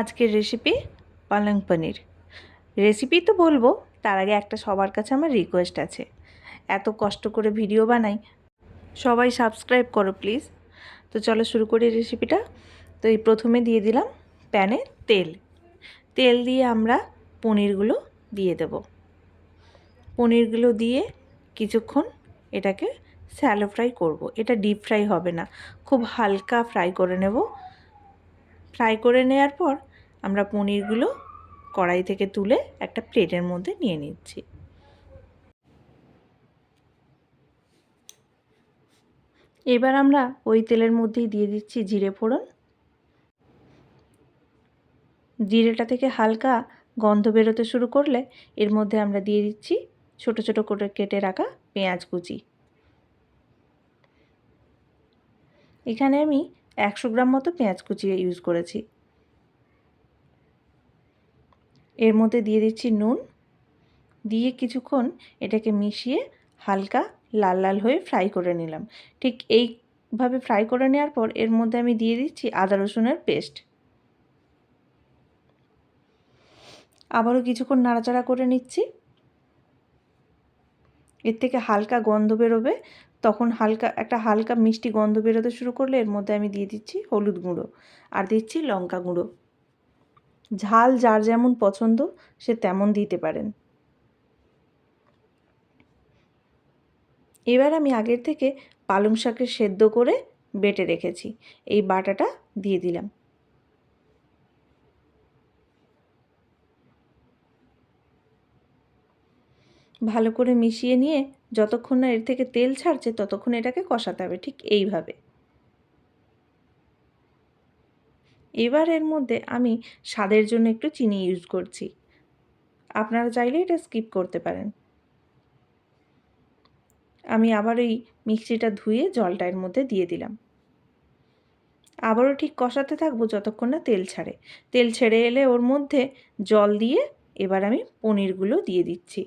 আজকের রেসিপি পালং পনির। রেসিপি তো বলব, তার আগে একটা সবার কাছে আমার রিকোয়েস্ট আছে। এত কষ্ট করে ভিডিও বানাই। সবাই সাবস্ক্রাইব করো প্লিজ তো চলো শুরু করি রেসিপিটা তো এই প্রথমে দিয়ে দিলাম প্যানে তেল। তেল দিয়ে আমরা পনিরগুলো দিয়ে দেব। পনিরগুলো দিয়ে কিছুক্ষণ এটাকে স্যালো ফ্রাই করব। এটা ডিপ ফ্রাই হবে না। খুব হালকা ফ্রাই করে নেব। ফ্রাই করে নেওয়ার পর আমরা পনিরগুলো কড়াই থেকে তুলে একটা প্লেটের মধ্যে নিয়ে নিচ্ছি। এবার আমরা ওই তেলের মধ্যেই দিয়ে দিচ্ছি জিরে ফোড়ন। জিরেটা থেকে হালকা গন্ধ বেরোতে শুরু করলে এর মধ্যে আমরা দিয়ে দিচ্ছি ছোট ছোট করে কেটে রাখা পেঁয়াজ কুচি। এখানে আমি একশো গ্রাম মতো পেঁয়াজ কুচি ইউজ করেছি। এর মধ্যে দিয়ে দিচ্ছি নুন। দিয়ে কিছুক্ষণ এটাকে মিশিয়ে হালকা লাল লাল হয়ে ফ্রাই করে নিলাম। ঠিক এইভাবে ফ্রাই করে নেওয়ার পর এর মধ্যে আমি দিয়ে দিচ্ছি আদা রসুনের পেস্ট আবারও কিছুক্ষণ নাড়াচাড়া করে নিচ্ছি। এর থেকে হালকা গন্ধ বেরোবে তখন হালকা, একটা হালকা মিষ্টি গন্ধ বেরোতে শুরু করলে এর মধ্যে আমি দিয়ে দিচ্ছি হলুদ গুঁড়ো আর দিচ্ছি লঙ্কা গুঁড়ো। ঝাল যার যেমন পছন্দ, সে তেমন দিতে পারেন। এবার আমি আগের থেকে পালং শাকের সেদ্ধ করে বেটে রেখেছি। এই বাটাটা দিয়ে দিলাম। ভালো করে মিশিয়ে নিয়ে যতক্ষণ না এর থেকে তেল ছাড়ছে ততক্ষণ এটাকে কষাতে হবে, ঠিক এইভাবে। এবার এর মধ্যে আমি স্বাদের জন্য একটু চিনি ইউজ করছি। আপনারা চাইলে এটা স্কিপ করতে পারেন। আমি আবার ওই মিক্সিটা ধুয়ে জলটা এর মধ্যে দিয়ে দিলাম। আবারও ঠিক কষাতে থাকব যতক্ষণ না তেল ছাড়ে। তেল ছেড়ে এলে ওর মধ্যে জল দিয়ে এবার আমি পনিরগুলো দিয়ে দিচ্ছি।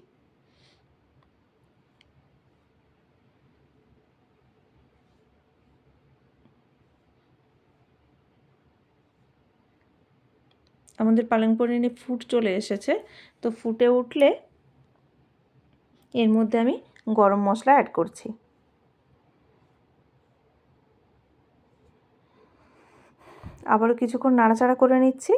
আমাদের পালং পনিরে ফুট চলে এসেছে। তো ফুটে উঠলে এর মধ্যে আমি গরম মশলা অ্যাড করছি। আবারও কিছুক্ষণ নাড়াচাড়া করে নিচ্ছি।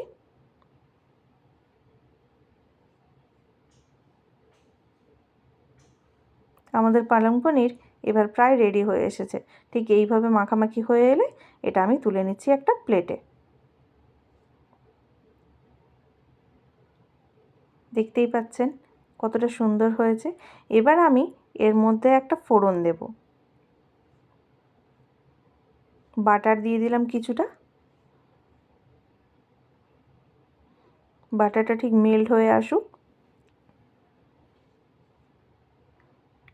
আমাদের পালং পনির এবার প্রায় রেডি হয়ে এসেছে। ঠিক এইভাবে মাখামাখি হয়ে এলে এটা আমি তুলে নিচ্ছি একটা প্লেটে দেখতেই পাচ্ছেন কতটা সুন্দর হয়েছে। এবার আমি এর মধ্যে একটা ফোড়ন দেব। বাটার দিয়ে দিলাম কিছুটা। বাটারটা ঠিক মেল্ট হয়ে আসুক।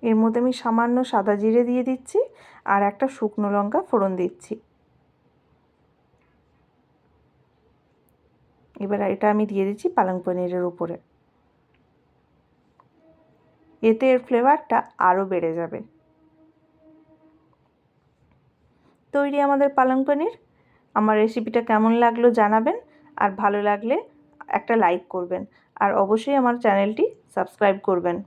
এর মধ্যে আমি সামান্য সাদা জিরে দিয়ে দিচ্ছি আর একটা শুকনো লঙ্কা ফোড়ন দিচ্ছি। এবার এটা আমি দিয়ে দিচ্ছি পালং পনিরের উপরে। এতে এর ফ্লেভারটা আরও বেড়ে যাবে। তৈরি আমাদের পালং পনির। আমার রেসিপিটা কেমন লাগল জানাবেন, আর ভালো লাগলে একটা লাইক করবেন। আর অবশ্যই আমার চ্যানেলটি সাবস্ক্রাইব করবেন।